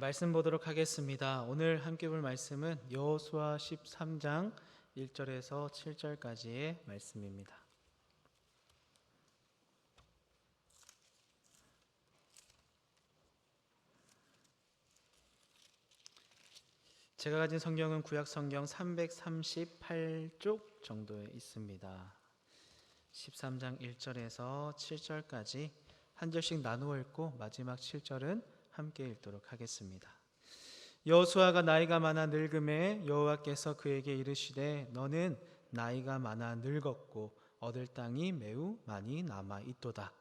말씀 보도록 하겠습니다. 오늘 함께 볼 말씀은 여호수아 13장 1절에서 7절까지의 말씀입니다. 제가 가진 성경은 구약 성경 338쪽 정도에 있습니다. 13장 1절에서 7절까지 한 절씩 나누어 읽고 마지막 7절은 함께 읽도록 하겠습니다. 여호수아가 나이가 많아 늙음에 여호와께서 그에게 이르시되 너는 나이가 많아 늙었고 얻을 땅이 매우 많이 남아 있도다.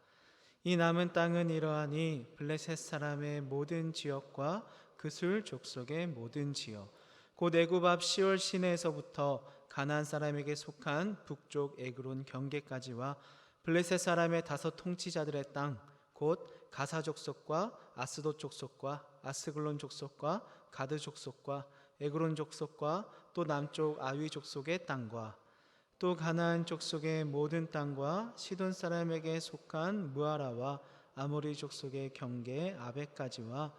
이 남은 땅은 이러하니 블레셋 사람의 모든 지역과 그술 족속의 모든 지역 곧 애굽 앞 시올 시내에서부터 가나안 사람에게 속한 북쪽 에그론 경계까지와 블레셋 사람의 다섯 통치자들의 땅 곧 가사 족속과 아스도 족속과 아스글론 족속과 가드 족속과 에그론 족속과 또 남쪽 아위 족속의 땅과 또 가나안 족속의 모든 땅과 시돈 사람에게 속한 무아라와 아모리 족속의 경계 아베까지와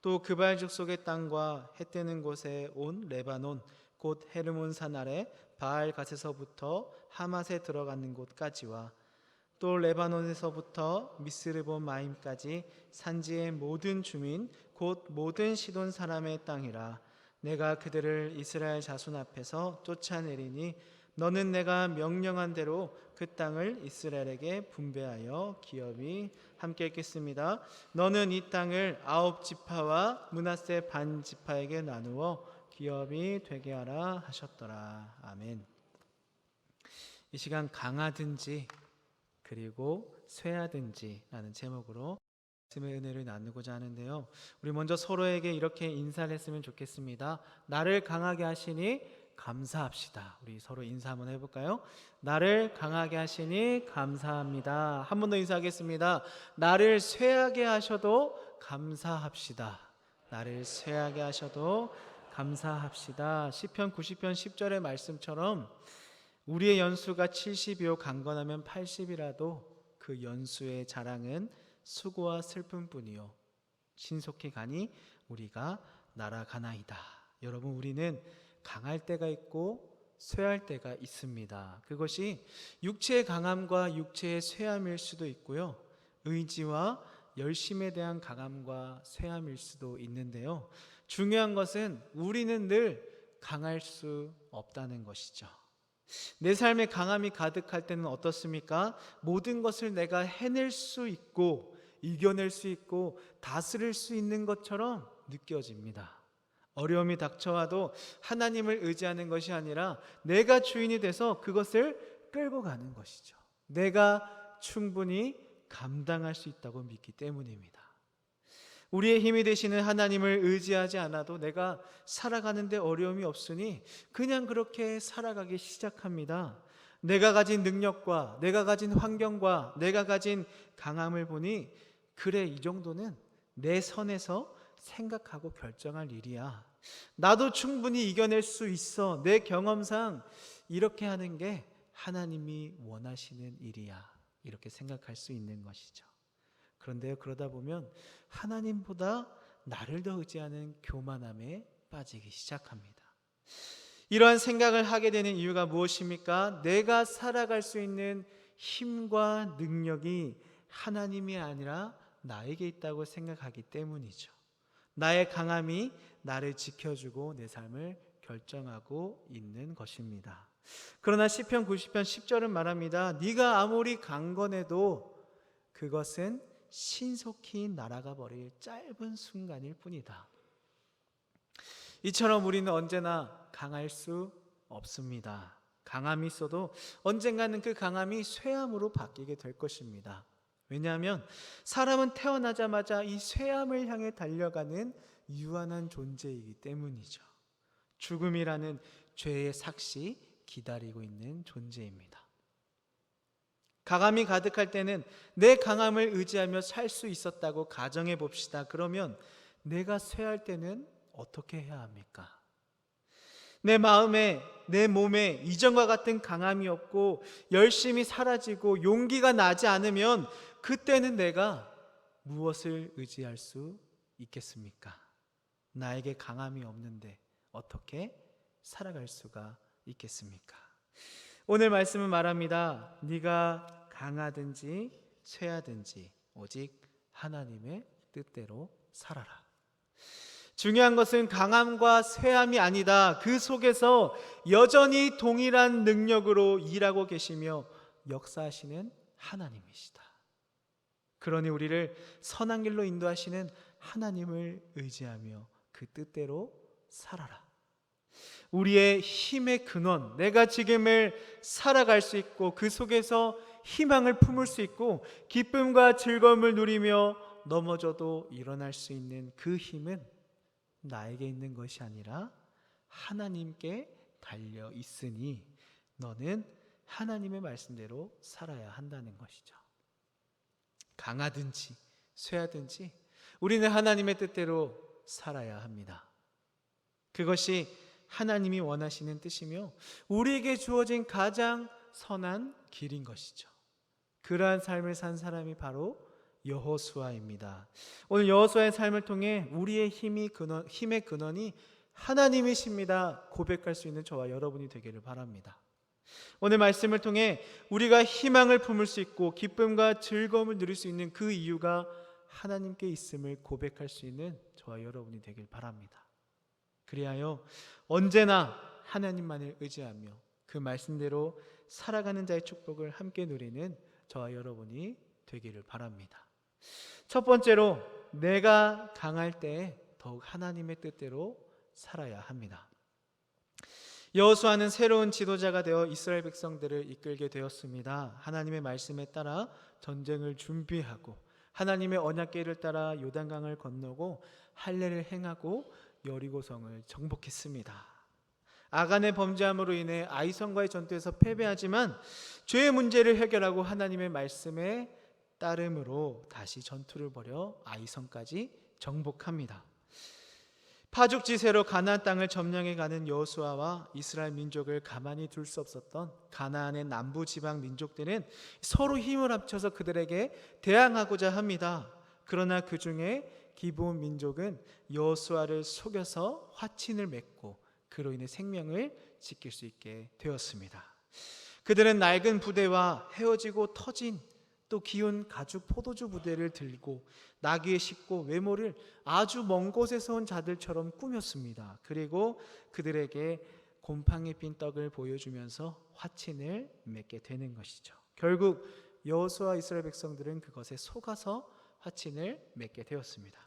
또 그발 족속의 땅과 해 뜨는 곳에 온 레바논 곧 헤르몬 산 아래 바알 갓에서부터 하맛에 들어가는 곳까지와 또 레바논에서부터 미스르본 마임까지 산지의 모든 주민 곧 모든 시돈 사람의 땅이라 내가 그들을 이스라엘 자손 앞에서 쫓아내리니 너는 내가 명령한 대로 그 땅을 이스라엘에게 분배하여 기업이 함께 읽겠습니다. 너는 이 땅을 아홉 지파와 문하세 반 지파에게 나누어 기업이 되게 하라 하셨더라. 아멘. 이 시간 강하든지 그리고 쇠하든지라는 제목으로 말씀의 은혜를 나누고자 하는데요. 우리 먼저 서로에게 이렇게 인사를 했으면 좋겠습니다. 나를 강하게 하시니 감사합시다. 우리 서로 인사 한번 해볼까요? 나를 강하게 하시니 감사합니다. 한 번 더 인사하겠습니다. 나를 쇠하게 하셔도 감사합시다. 나를 쇠하게 하셔도 감사합시다. 시편 90편 10절의 말씀처럼 우리의 연수가 70이요 강건하면 80이라도 그 연수의 자랑은 수고와 슬픔뿐이요 신속히 가니 우리가 날아가나이다. 여러분 우리는 강할 때가 있고 쇠할 때가 있습니다. 그것이 육체의 강함과 육체의 쇠함일 수도 있고요. 의지와 열심에 대한 강함과 쇠함일 수도 있는데요. 중요한 것은 우리는 늘 강할 수 없다는 것이죠. 내 삶에 강함이 가득할 때는 어떻습니까? 모든 것을 내가 해낼 수 있고 이겨낼 수 있고 다스릴 수 있는 것처럼 느껴집니다. 어려움이 닥쳐와도 하나님을 의지하는 것이 아니라 내가 주인이 돼서 그것을 끌고 가는 것이죠. 내가 충분히 감당할 수 있다고 믿기 때문입니다. 우리의 힘이 되시는 하나님을 의지하지 않아도 내가 살아가는데 어려움이 없으니 그냥 그렇게 살아가기 시작합니다. 내가 가진 능력과 내가 가진 환경과 내가 가진 강함을 보니 그래 이 정도는 내 선에서 생각하고 결정할 일이야. 나도 충분히 이겨낼 수 있어. 내 경험상 이렇게 하는 게 하나님이 원하시는 일이야. 이렇게 생각할 수 있는 것이죠. 그런데요, 그러다 보면 하나님보다 나를 더 의지하는 교만함에 빠지기 시작합니다. 이러한 생각을 하게 되는 이유가 무엇입니까? 내가 살아갈 수 있는 힘과 능력이 하나님이 아니라 나에게 있다고 생각하기 때문이죠. 나의 강함이 나를 지켜주고 내 삶을 결정하고 있는 것입니다. 그러나 시편 90편 10절은 말합니다. 네가 아무리 강건해도 그것은 신속히 날아가 버릴 짧은 순간일 뿐이다. 이처럼 우리는 언제나 강할 수 없습니다. 강함이 있어도 언젠가는 그 강함이 쇠함으로 바뀌게 될 것입니다. 왜냐하면 사람은 태어나자마자 이 쇠함을 향해 달려가는 유한한 존재이기 때문이죠. 죽음이라는 죄의 삭시 기다리고 있는 존재입니다. 강함이 가득할 때는 내 강함을 의지하며 살 수 있었다고 가정해 봅시다. 그러면 내가 쇠할 때는 어떻게 해야 합니까? 내 마음에, 내 몸에 이전과 같은 강함이 없고 열심히 사라지고 용기가 나지 않으면 그때는 내가 무엇을 의지할 수 있겠습니까? 나에게 강함이 없는데 어떻게 살아갈 수가 있겠습니까? 오늘 말씀은 말합니다. 네가 강하든지 쇠하든지 오직 하나님의 뜻대로 살아라. 중요한 것은 강함과 쇠함이 아니다. 그 속에서 여전히 동일한 능력으로 일하고 계시며 역사하시는 하나님이시다. 그러니 우리를 선한 길로 인도하시는 하나님을 의지하며 그 뜻대로 살아라. 우리의 힘의 근원, 내가 지금을 살아갈 수 있고 그 속에서 희망을 품을 수 있고 기쁨과 즐거움을 누리며 넘어져도 일어날 수 있는 그 힘은 나에게 있는 것이 아니라 하나님께 달려 있으니 너는 하나님의 말씀대로 살아야 한다는 것이죠. 강하든지 쇠하든지 우리는 하나님의 뜻대로 살아야 합니다. 그것이 하나님이 원하시는 뜻이며 우리에게 주어진 가장 선한 길인 것이죠. 그러한 삶을 산 사람이 바로 여호수아입니다. 오늘 여호수아의 삶을 통해 우리의 힘이 근원, 힘의 근원이 하나님이십니다. 고백할 수 있는 저와 여러분이 되기를 바랍니다. 오늘 말씀을 통해 우리가 희망을 품을 수 있고 기쁨과 즐거움을 누릴 수 있는 그 이유가 하나님께 있음을 고백할 수 있는 저와 여러분이 되길 바랍니다. 그리하여 언제나 하나님만을 의지하며 그 말씀대로 살아가는 자의 축복을 함께 누리는 저와 여러분이 되기를 바랍니다. 첫 번째로 내가 강할 때 더욱 하나님의 뜻대로 살아야 합니다. 여호수아는 새로운 지도자가 되어 이스라엘 백성들을 이끌게 되었습니다. 하나님의 말씀에 따라 전쟁을 준비하고 하나님의 언약궤를 따라 요단강을 건너고 할례를 행하고 여리고성을 정복했습니다. 아간의 범죄함으로 인해 아이성과의 전투에서 패배하지만 죄의 문제를 해결하고 하나님의 말씀에 따름으로 다시 전투를 벌여 아이성까지 정복합니다. 파죽지세로 가나안 땅을 점령해 가는 여호수아와 이스라엘 민족을 가만히 둘 수 없었던 가나안의 남부 지방 민족들은 서로 힘을 합쳐서 그들에게 대항하고자 합니다. 그러나 그 중에 기브온 민족은 여호수아를 속여서 화친을 맺고 그로 인해 생명을 지킬 수 있게 되었습니다. 그들은 낡은 부대와 헤어지고 터진 또 기운 가죽 포도주 부대를 들고 나귀에 싣고 외모를 아주 먼 곳에서 온 자들처럼 꾸몄습니다. 그리고 그들에게 곰팡이 핀 떡을 보여주면서 화친을 맺게 되는 것이죠. 결국 여호수아 이스라엘 백성들은 그것에 속아서 화친을 맺게 되었습니다.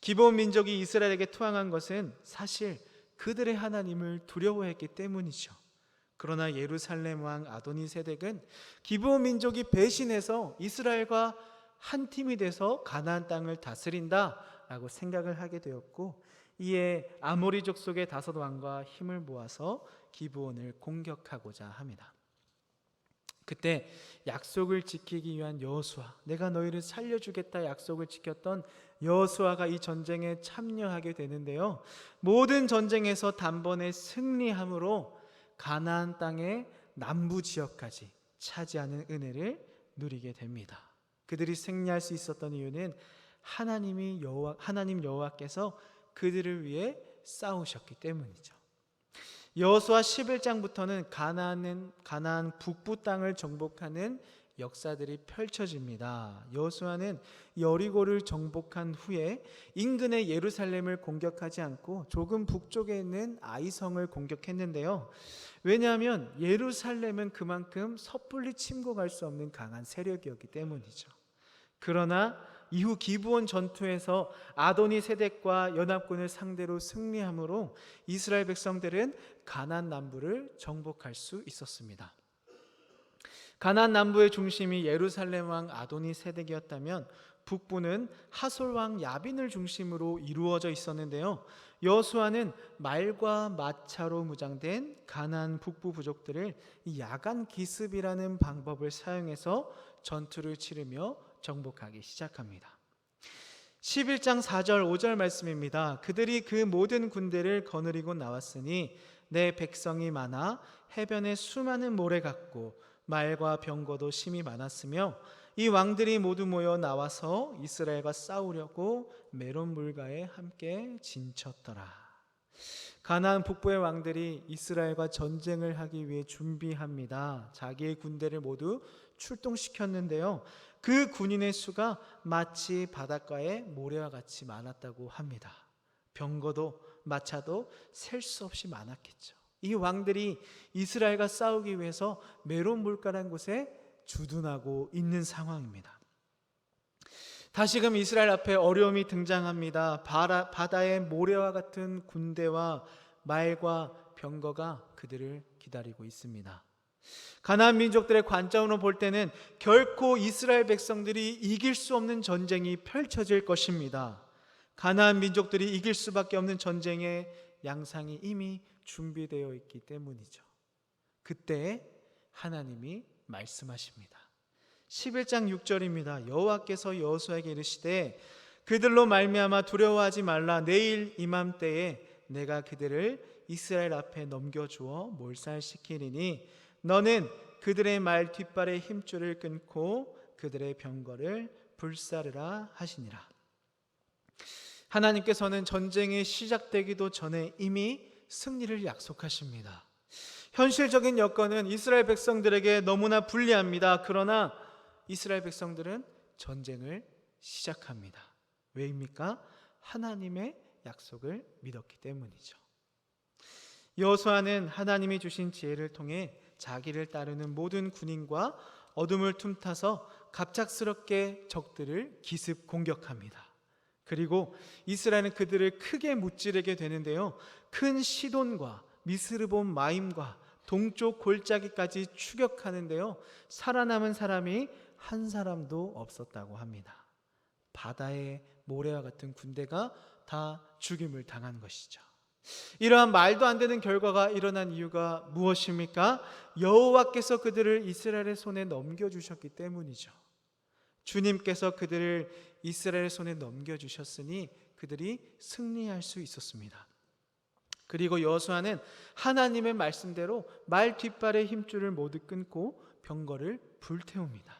기본 민족이 이스라엘에게 투항한 것은 사실 그들의 하나님을 두려워했기 때문이죠. 그러나 예루살렘 왕 아도니 세덱은 기브온 민족이 배신해서 이스라엘과 한 팀이 돼서 가나안 땅을 다스린다라고 생각을 하게 되었고 이에 아모리족 속의 다섯 왕과 힘을 모아서 기브온을 공격하고자 합니다. 그때 약속을 지키기 위한 여호수아, 내가 너희를 살려주겠다 약속을 지켰던 여호수아가 이 전쟁에 참여하게 되는데요. 모든 전쟁에서 단번에 승리함으로 가나안 땅의 남부 지역까지 차지하는 은혜를 누리게 됩니다. 그들이 승리할 수 있었던 이유는 하나님이 여호와 하나님 여호와께서 그들을 위해 싸우셨기 때문이죠. 여호수아 11장부터는 가나안은 가나안 북부 땅을 정복하는 역사들이 펼쳐집니다. 여호수아는 여리고를 정복한 후에 인근의 예루살렘을 공격하지 않고 조금 북쪽에 있는 아이성을 공격했는데요. 왜냐하면 예루살렘은 그만큼 섣불리 침공할 수 없는 강한 세력이었기 때문이죠. 그러나 이후 기브온 전투에서 아도니 세덱과 연합군을 상대로 승리함으로 이스라엘 백성들은 가나안 남부를 정복할 수 있었습니다. 가나안 남부의 중심이 예루살렘 왕 아도니 세덱이었다면 북부는 하솔 왕 야빈을 중심으로 이루어져 있었는데요. 여수아는 말과 마차로 무장된 가나안 북부 부족들을 야간 기습이라는 방법을 사용해서 전투를 치르며 정복하기 시작합니다. 11장 4절 5절 말씀입니다. 그들이 그 모든 군대를 거느리고 나왔으니 내 백성이 많아 해변에 수많은 모래 같고 말과 병거도 심이 많았으며 이 왕들이 모두 모여 나와서 이스라엘과 싸우려고 메론 물가에 함께 진쳤더라. 가나안 북부의 왕들이 이스라엘과 전쟁을 하기 위해 준비합니다. 자기의 군대를 모두 출동시켰는데요. 그 군인의 수가 마치 바닷가의 모래와 같이 많았다고 합니다. 병거도 마차도 셀 수 없이 많았겠죠. 이 왕들이 이스라엘과 싸우기 위해서 메론 물가라는 곳에 주둔하고 있는 상황입니다. 다시금 이스라엘 앞에 어려움이 등장합니다. 바다, 바다의 모래와 같은 군대와 말과 병거가 그들을 기다리고 있습니다. 가나안 민족들의 관점으로 볼 때는 결코 이스라엘 백성들이 이길 수 없는 전쟁이 펼쳐질 것입니다. 가나안 민족들이 이길 수밖에 없는 전쟁의 양상이 이미 준비되어 있기 때문이죠. 그때 하나님이 말씀하십니다. 11장 6절입니다. 여호와께서 여호수아에게 이르시되 그들로 말미암아 두려워하지 말라 내일 이맘때에 내가 그들을 이스라엘 앞에 넘겨 주어 몰살시키리니 너는 그들의 말 뒷발의 힘줄을 끊고 그들의 병거를 불사르라 하시니라. 하나님께서는 전쟁이 시작되기도 전에 이미 승리를 약속하십니다. 현실적인 여건은 이스라엘 백성들에게 너무나 불리합니다. 그러나 이스라엘 백성들은 전쟁을 시작합니다. 왜입니까? 하나님의 약속을 믿었기 때문이죠. 여호수아는 하나님이 주신 지혜를 통해 자기를 따르는 모든 군인과 어둠을 틈타서 갑작스럽게 적들을 기습 공격합니다. 그리고 이스라엘은 그들을 크게 무찌르게 되는데요. 큰 시돈과 미스르본 마임과 동쪽 골짜기까지 추격하는데요. 살아남은 사람이 한 사람도 없었다고 합니다. 바다의 모래와 같은 군대가 다 죽임을 당한 것이죠. 이러한 말도 안 되는 결과가 일어난 이유가 무엇입니까? 여호와께서 그들을 이스라엘의 손에 넘겨 주셨기 때문이죠. 주님께서 그들을 이스라엘 손에 넘겨 주셨으니 그들이 승리할 수 있었습니다. 그리고 여호수아는 하나님의 말씀대로 말 뒷발의 힘줄을 모두 끊고 병거를 불태웁니다.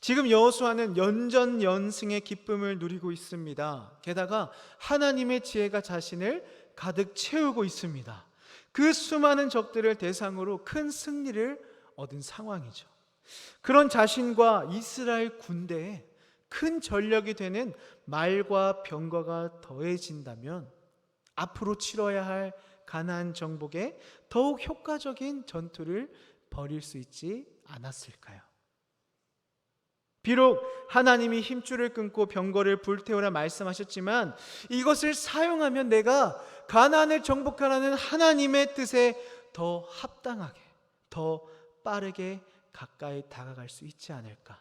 지금 여호수아는 연전 연승의 기쁨을 누리고 있습니다. 게다가 하나님의 지혜가 자신을 가득 채우고 있습니다. 그 수많은 적들을 대상으로 큰 승리를 얻은 상황이죠. 그런 자신과 이스라엘 군대에 큰 전력이 되는 말과 병거가 더해진다면 앞으로 치러야 할 가나안 정복에 더욱 효과적인 전투를 벌일 수 있지 않았을까요? 비록 하나님이 힘줄을 끊고 병거를 불태우라 말씀하셨지만 이것을 사용하면 내가 가나안을 정복하라는 하나님의 뜻에 더 합당하게 더 빠르게 가까이 다가갈 수 있지 않을까?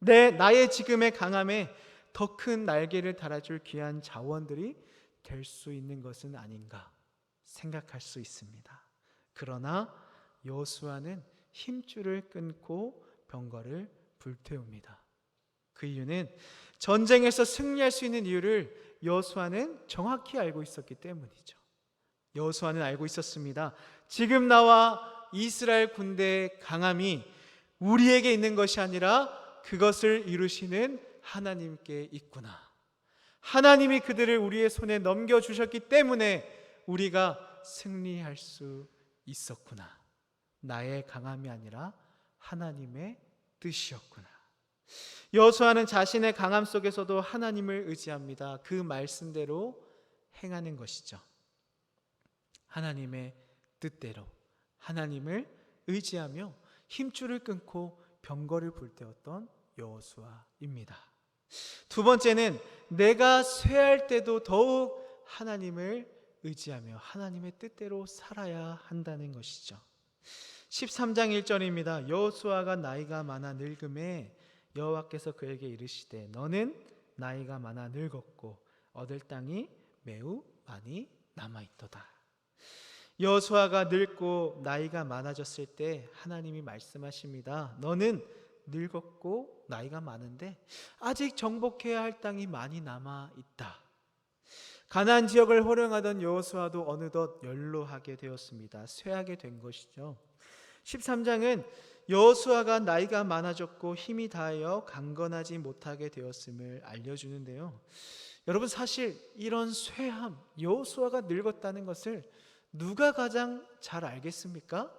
내 나의 지금의 강함에 더 큰 날개를 달아줄 귀한 자원들이 될 수 있는 것은 아닌가 생각할 수 있습니다. 그러나 여호수아는 힘줄을 끊고 병거를 불태웁니다. 그 이유는 전쟁에서 승리할 수 있는 이유를 여호수아는 정확히 알고 있었기 때문이죠. 여호수아는 알고 있었습니다. 지금 나와 이스라엘 군대의 강함이 우리에게 있는 것이 아니라 그것을 이루시는 하나님께 있구나. 하나님이 그들을 우리의 손에 넘겨 주셨기 때문에 우리가 승리할 수 있었구나. 나의 강함이 아니라 하나님의 뜻이었구나. 여호수아는 자신의 강함 속에서도 하나님을 의지합니다. 그 말씀대로 행하는 것이죠. 하나님의 뜻대로 하나님을 의지하며 힘줄을 끊고 병거를 불태웠던 여호수아입니다. 두 번째는 내가 쇠할 때도 더욱 하나님을 의지하며 하나님의 뜻대로 살아야 한다는 것이죠. 13장 1절입니다. 여호수아가 나이가 많아 늙음에 여호와께서 그에게 이르시되 너는 나이가 많아 늙었고 얻을 땅이 매우 많이 남아 있도다. 여호수아가 늙고 나이가 많아졌을 때 하나님이 말씀하십니다. 너는 늙었고 나이가 많은데 아직 정복해야 할 땅이 많이 남아 있다. 가나안 지역을 호령하던 여호수아도 어느덧 연로하게 되었습니다. 쇠하게 된 것이죠. 13장은 여호수아가 나이가 많아졌고 힘이 다하여 강건하지 못하게 되었음을 알려주는데요. 여러분 사실 이런 쇠함, 여호수아가 늙었다는 것을 누가 가장 잘 알겠습니까?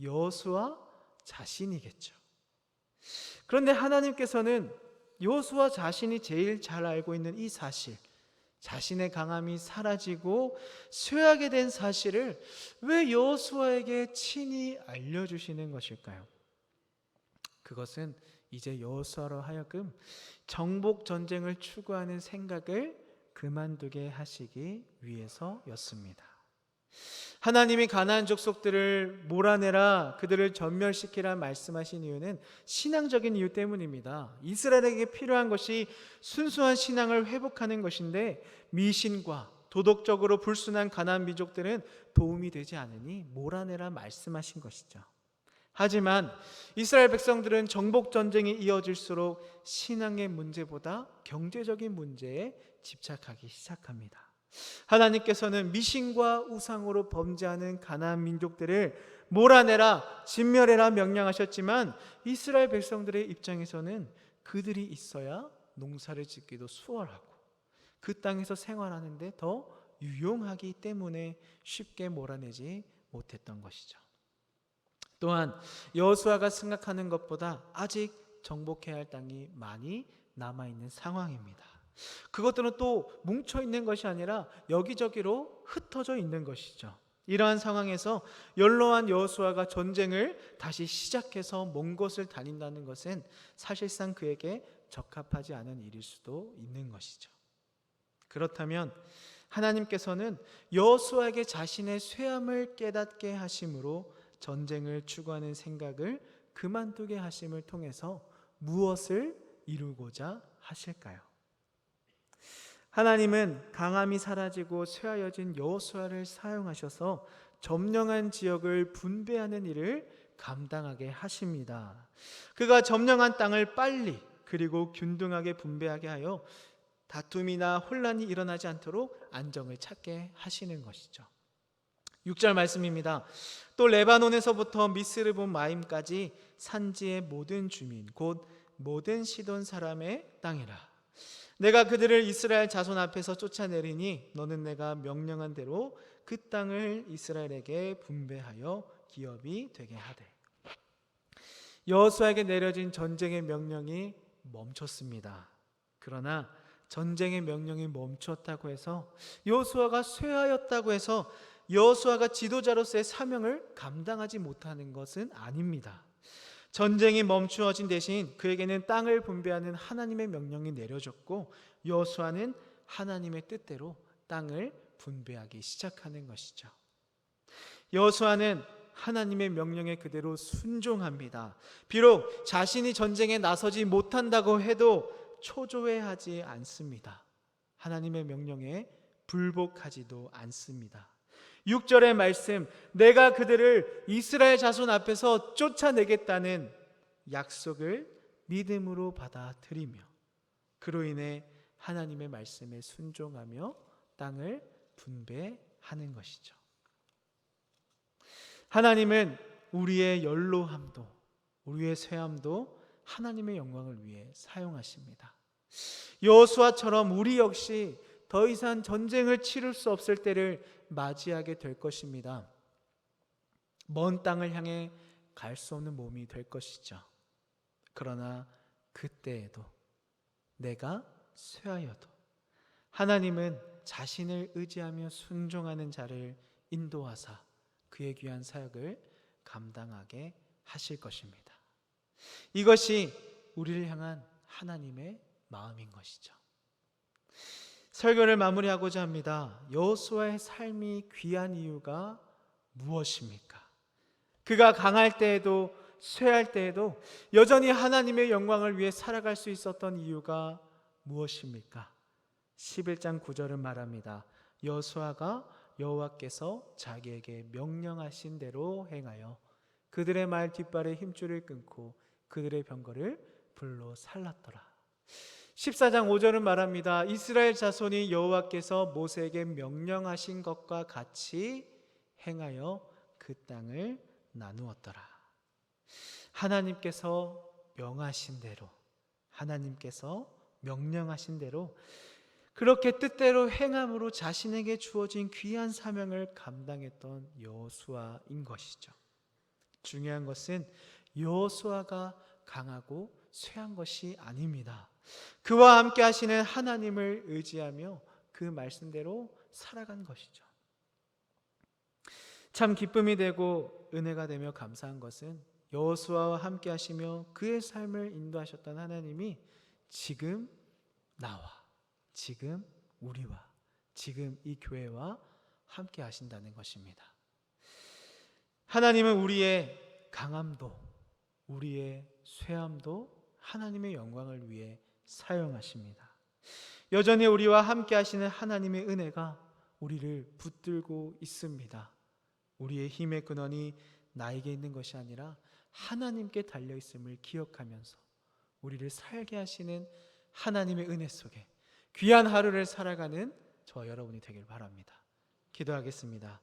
여호수아 자신이겠죠. 그런데 하나님께서는 여호수아 자신이 제일 잘 알고 있는 이 사실, 자신의 강함이 사라지고 쇠하게 된 사실을 왜 여호수아에게 친히 알려 주시는 것일까요? 그것은 이제 여호수아로 하여금 정복 전쟁을 추구하는 생각을 그만두게 하시기 위해서였습니다. 하나님이 가나안 족속들을 몰아내라 그들을 전멸시키라 말씀하신 이유는 신앙적인 이유 때문입니다. 이스라엘에게 필요한 것이 순수한 신앙을 회복하는 것인데 미신과 도덕적으로 불순한 가나안 민족들은 도움이 되지 않으니 몰아내라 말씀하신 것이죠. 하지만 이스라엘 백성들은 정복 전쟁이 이어질수록 신앙의 문제보다 경제적인 문제에 집착하기 시작합니다. 하나님께서는 미신과 우상으로 범죄하는 가나안 민족들을 몰아내라 진멸해라 명령하셨지만 이스라엘 백성들의 입장에서는 그들이 있어야 농사를 짓기도 수월하고 그 땅에서 생활하는데 더 유용하기 때문에 쉽게 몰아내지 못했던 것이죠. 또한 여호수아가 생각하는 것보다 아직 정복해야 할 땅이 많이 남아 있는 상황입니다. 그것들은 또 뭉쳐 있는 것이 아니라 여기저기로 흩어져 있는 것이죠. 이러한 상황에서 연로한 여호수아가 전쟁을 다시 시작해서 먼 곳을 다닌다는 것은 사실상 그에게 적합하지 않은 일일 수도 있는 것이죠. 그렇다면 하나님께서는 여호수아에게 자신의 쇠함을 깨닫게 하심으로 전쟁을 추구하는 생각을 그만두게 하심을 통해서 무엇을 이루고자 하실까요? 하나님은 강함이 사라지고 쇠하여진 여호수아를 사용하셔서 점령한 지역을 분배하는 일을 감당하게 하십니다. 그가 점령한 땅을 빨리 그리고 균등하게 분배하게 하여 다툼이나 혼란이 일어나지 않도록 안정을 찾게 하시는 것이죠. 6절 말씀입니다. 또 레바논에서부터 미스르본 마임까지 산지의 모든 주민 곧 모든 시돈 사람의 땅이라. 내가 그들을 이스라엘 자손 앞에서 쫓아내리니 너는 내가 명령한 대로 그 땅을 이스라엘에게 분배하여 기업이 되게 하되. 여호수아에게 내려진 전쟁의 명령이 멈췄습니다. 그러나 전쟁의 명령이 멈췄다고 해서 여호수아가 쇠하였다고 해서 여호수아가 지도자로서의 사명을 감당하지 못하는 것은 아닙니다. 전쟁이 멈추어진 대신 그에게는 땅을 분배하는 하나님의 명령이 내려졌고 여호수아는 하나님의 뜻대로 땅을 분배하기 시작하는 것이죠. 여호수아는 하나님의 명령에 그대로 순종합니다. 비록 자신이 전쟁에 나서지 못한다고 해도 초조해하지 않습니다. 하나님의 명령에 불복하지도 않습니다. 6절의 말씀, 내가 그들을 이스라엘 자손 앞에서 쫓아내겠다는 약속을 믿음으로 받아들이며 그로 인해 하나님의 말씀에 순종하며 땅을 분배하는 것이죠. 하나님은 우리의 연로함도 우리의 쇠함도 하나님의 영광을 위해 사용하십니다. 여호수아처럼 우리 역시 더 이상 전쟁을 치를 수 없을 때를 맞이하게 될 것입니다. 먼 땅을 향해 갈 수 없는 몸이 될 것이죠. 그러나 그때에도 내가 쇠하여도 하나님은 자신을 의지하며 순종하는 자를 인도하사 그의 귀한 사역을 감당하게 하실 것입니다. 이것이 우리를 향한 하나님의 마음인 것이죠. 설교를 마무리하고자 합니다. 여호수아의 삶이 귀한 이유가 무엇입니까? 그가 강할 때에도 쇠할 때에도 여전히 하나님의 영광을 위해 살아갈 수 있었던 이유가 무엇입니까? 11장 9절은 말합니다. 여호수아가 여호와께서 자기에게 명령하신 대로 행하여 그들의 말 뒷발에 힘줄을 끊고 그들의 병거를 불로 살랐더라. 14장 5절은 말합니다. 이스라엘 자손이 여호와께서 모세에게 명령하신 것과 같이 행하여 그 땅을 나누었더라. 하나님께서 명하신 대로 하나님께서 명령하신 대로 그렇게 뜻대로 행함으로 자신에게 주어진 귀한 사명을 감당했던 여호수아인 것이죠. 중요한 것은 여호수아가 강하고 쇠한 것이 아닙니다. 그와 함께 하시는 하나님을 의지하며 그 말씀대로 살아간 것이죠. 참 기쁨이 되고 은혜가 되며 감사한 것은 여호수아와 함께 하시며 그의 삶을 인도하셨던 하나님이 지금 나와 지금 우리와 지금 이 교회와 함께 하신다는 것입니다. 하나님은 우리의 강함도 우리의 쇠함도 하나님의 영광을 위해 사용하십니다. 여전히 우리와 함께 하시는 하나님의 은혜가 우리를 붙들고 있습니다. 우리의 힘의 근원이 나에게 있는 것이 아니라 하나님께 달려 있음을 기억하면서 우리를 살게 하시는 하나님의 은혜 속에 귀한 하루를 살아가는 저 여러분이 되길 바랍니다. 기도하겠습니다.